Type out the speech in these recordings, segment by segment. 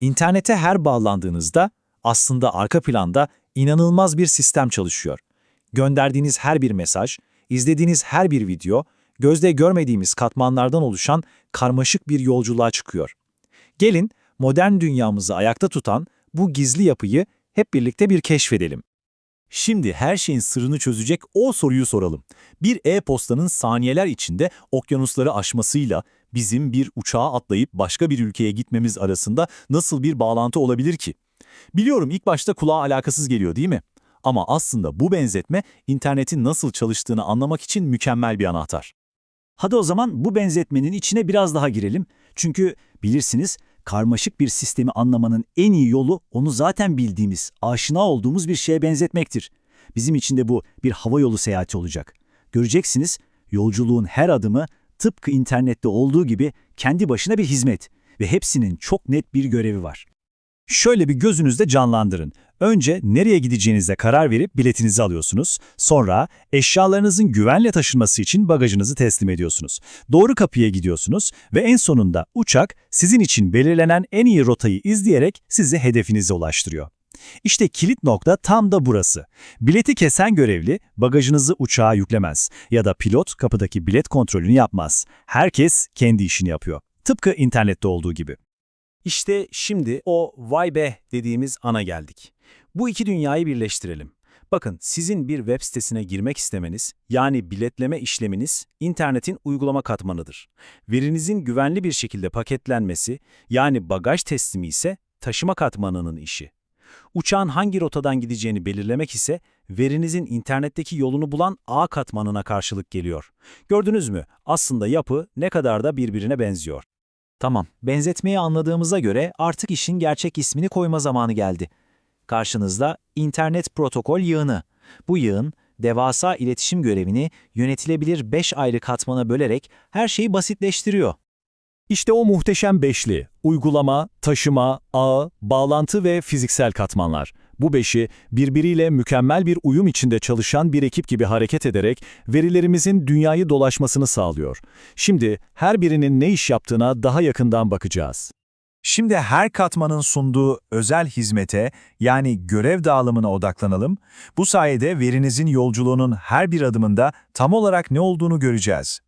İnternete her bağlandığınızda aslında arka planda inanılmaz bir sistem çalışıyor. Gönderdiğiniz her bir mesaj, izlediğiniz her bir video, gözde görmediğimiz katmanlardan oluşan karmaşık bir yolculuğa çıkıyor. Gelin modern dünyamızı ayakta tutan bu gizli yapıyı hep birlikte bir keşfedelim. Şimdi her şeyin sırrını çözecek o soruyu soralım. Bir e-postanın saniyeler içinde okyanusları aşmasıyla bizim bir uçağa atlayıp başka bir ülkeye gitmemiz arasında nasıl bir bağlantı olabilir ki? Biliyorum ilk başta kulağa alakasız geliyor değil mi? Ama aslında bu benzetme internetin nasıl çalıştığını anlamak için mükemmel bir anahtar. Hadi o zaman bu benzetmenin içine biraz daha girelim. Çünkü bilirsiniz karmaşık bir sistemi anlamanın en iyi yolu onu zaten bildiğimiz, aşina olduğumuz bir şeye benzetmektir. Bizim için de bu bir hava yolu seyahati olacak. Göreceksiniz yolculuğun her adımı tıpkı internette olduğu gibi kendi başına bir hizmet ve hepsinin çok net bir görevi var. Şöyle bir gözünüzde canlandırın. Önce nereye gideceğinize karar verip biletinizi alıyorsunuz. Sonra eşyalarınızın güvenle taşınması için bagajınızı teslim ediyorsunuz. Doğru kapıya gidiyorsunuz ve en sonunda uçak sizin için belirlenen en iyi rotayı izleyerek sizi hedefinize ulaştırıyor. İşte kilit nokta tam da burası. Bileti kesen görevli bagajınızı uçağa yüklemez ya da pilot kapıdaki bilet kontrolünü yapmaz. Herkes kendi işini yapıyor. Tıpkı internette olduğu gibi. İşte şimdi o vay be dediğimiz ana geldik. Bu iki dünyayı birleştirelim. Bakın sizin bir web sitesine girmek istemeniz, yani biletleme işleminiz, internetin uygulama katmanıdır. Verinizin güvenli bir şekilde paketlenmesi, yani bagaj teslimi ise taşıma katmanının işi. Uçağın hangi rotadan gideceğini belirlemek ise verinizin internetteki yolunu bulan ağ katmanına karşılık geliyor. Gördünüz mü? Aslında yapı ne kadar da birbirine benziyor. Tamam, benzetmeyi anladığımıza göre artık işin gerçek ismini koyma zamanı geldi. Karşınızda internet protokol yığını. Bu yığın, devasa iletişim görevini yönetilebilir 5 ayrı katmana bölerek her şeyi basitleştiriyor. İşte o muhteşem beşli, uygulama, taşıma, ağ, bağlantı ve fiziksel katmanlar. Bu beşi birbiriyle mükemmel bir uyum içinde çalışan bir ekip gibi hareket ederek verilerimizin dünyayı dolaşmasını sağlıyor. Şimdi her birinin ne iş yaptığına daha yakından bakacağız. Şimdi her katmanın sunduğu özel hizmete yani görev dağılımına odaklanalım. Bu sayede verinizin yolculuğunun her bir adımında tam olarak ne olduğunu göreceğiz.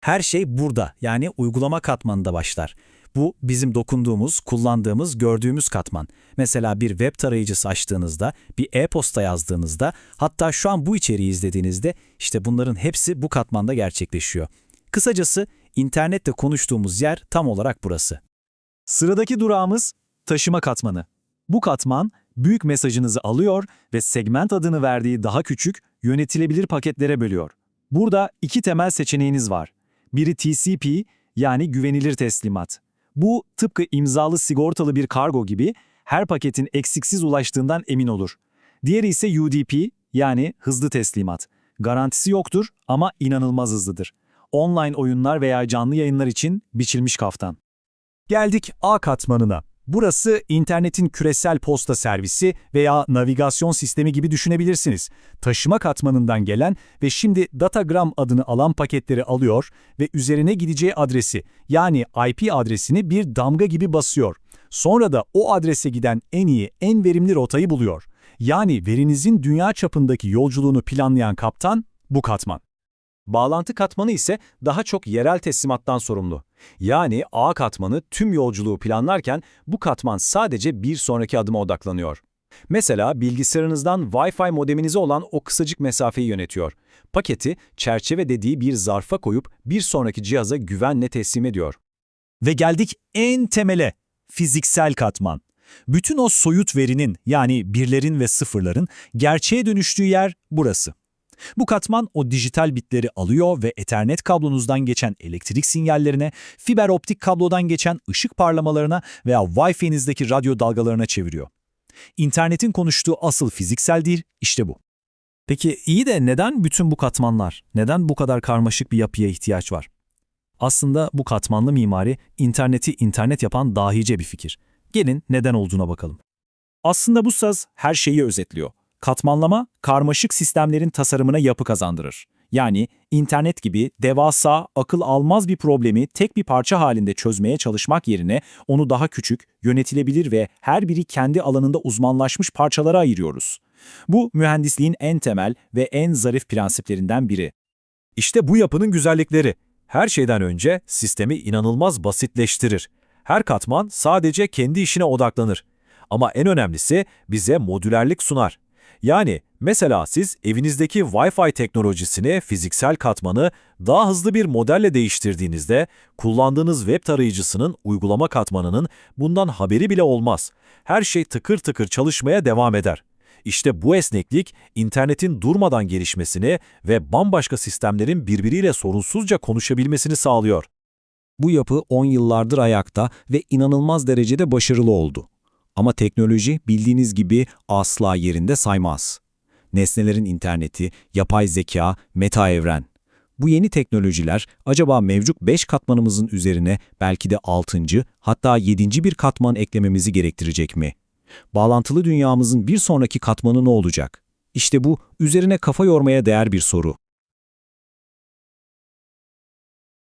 Her şey burada yani uygulama katmanında başlar. Bu bizim dokunduğumuz, kullandığımız, gördüğümüz katman. Mesela bir web tarayıcısı açtığınızda, bir e-posta yazdığınızda, hatta şu an bu içeriği izlediğinizde işte bunların hepsi bu katmanda gerçekleşiyor. Kısacası internette konuştuğumuz yer tam olarak burası. Sıradaki durağımız taşıma katmanı. Bu katman büyük mesajınızı alıyor ve segment adını verdiği daha küçük, yönetilebilir paketlere bölüyor. Burada iki temel seçeneğiniz var. Biri TCP yani güvenilir teslimat. Bu tıpkı imzalı sigortalı bir kargo gibi her paketin eksiksiz ulaştığından emin olur. Diğeri ise UDP yani hızlı teslimat. Garantisi yoktur ama inanılmaz hızlıdır. Online oyunlar veya canlı yayınlar için biçilmiş kaftan. Geldik A katmanına. Burası internetin küresel posta servisi veya navigasyon sistemi gibi düşünebilirsiniz. Taşıma katmanından gelen ve şimdi Datagram adını alan paketleri alıyor ve üzerine gideceği adresi yani IP adresini bir damga gibi basıyor. Sonra da o adrese giden en iyi, en verimli rotayı buluyor. Yani verinizin dünya çapındaki yolculuğunu planlayan kaptan bu katman. Bağlantı katmanı ise daha çok yerel teslimattan sorumlu. Yani A katmanı tüm yolculuğu planlarken bu katman sadece bir sonraki adıma odaklanıyor. Mesela bilgisayarınızdan Wi-Fi modeminize olan o kısacık mesafeyi yönetiyor. Paketi çerçeve dediği bir zarfa koyup bir sonraki cihaza güvenle teslim ediyor. Ve geldik en temele, fiziksel katman. Bütün o soyut verinin yani birlerin ve sıfırların gerçeğe dönüştüğü yer burası. Bu katman o dijital bitleri alıyor ve Ethernet kablonuzdan geçen elektrik sinyallerine, fiber optik kablodan geçen ışık parlamalarına veya Wi-Fi'nizdeki radyo dalgalarına çeviriyor. İnternetin konuştuğu asıl fiziksel dil işte bu. Peki iyi de neden bütün bu katmanlar, neden bu kadar karmaşık bir yapıya ihtiyaç var? Aslında bu katmanlı mimari interneti internet yapan dahice bir fikir. Gelin neden olduğuna bakalım. Aslında bu saz her şeyi özetliyor. Katmanlama, karmaşık sistemlerin tasarımına yapı kazandırır. Yani internet gibi devasa, akıl almaz bir problemi tek bir parça halinde çözmeye çalışmak yerine onu daha küçük, yönetilebilir ve her biri kendi alanında uzmanlaşmış parçalara ayırıyoruz. Bu mühendisliğin en temel ve en zarif prensiplerinden biri. İşte bu yapının güzellikleri. Her şeyden önce sistemi inanılmaz basitleştirir. Her katman sadece kendi işine odaklanır. Ama en önemlisi bize modülerlik sunar. Yani mesela siz evinizdeki Wi-Fi teknolojisini, fiziksel katmanı daha hızlı bir modelle değiştirdiğinizde kullandığınız web tarayıcısının uygulama katmanının bundan haberi bile olmaz. Her şey tıkır tıkır çalışmaya devam eder. İşte bu esneklik, internetin durmadan gelişmesini ve bambaşka sistemlerin birbiriyle sorunsuzca konuşabilmesini sağlıyor. Bu yapı 10 yıllardır ayakta ve inanılmaz derecede başarılı oldu. Ama teknoloji bildiğiniz gibi asla yerinde saymaz. Nesnelerin interneti, yapay zeka, meta evren. Bu yeni teknolojiler acaba mevcut 5 katmanımızın üzerine belki de 6. hatta 7. bir katman eklememizi gerektirecek mi? Bağlantılı dünyamızın bir sonraki katmanı ne olacak? İşte bu üzerine kafa yormaya değer bir soru.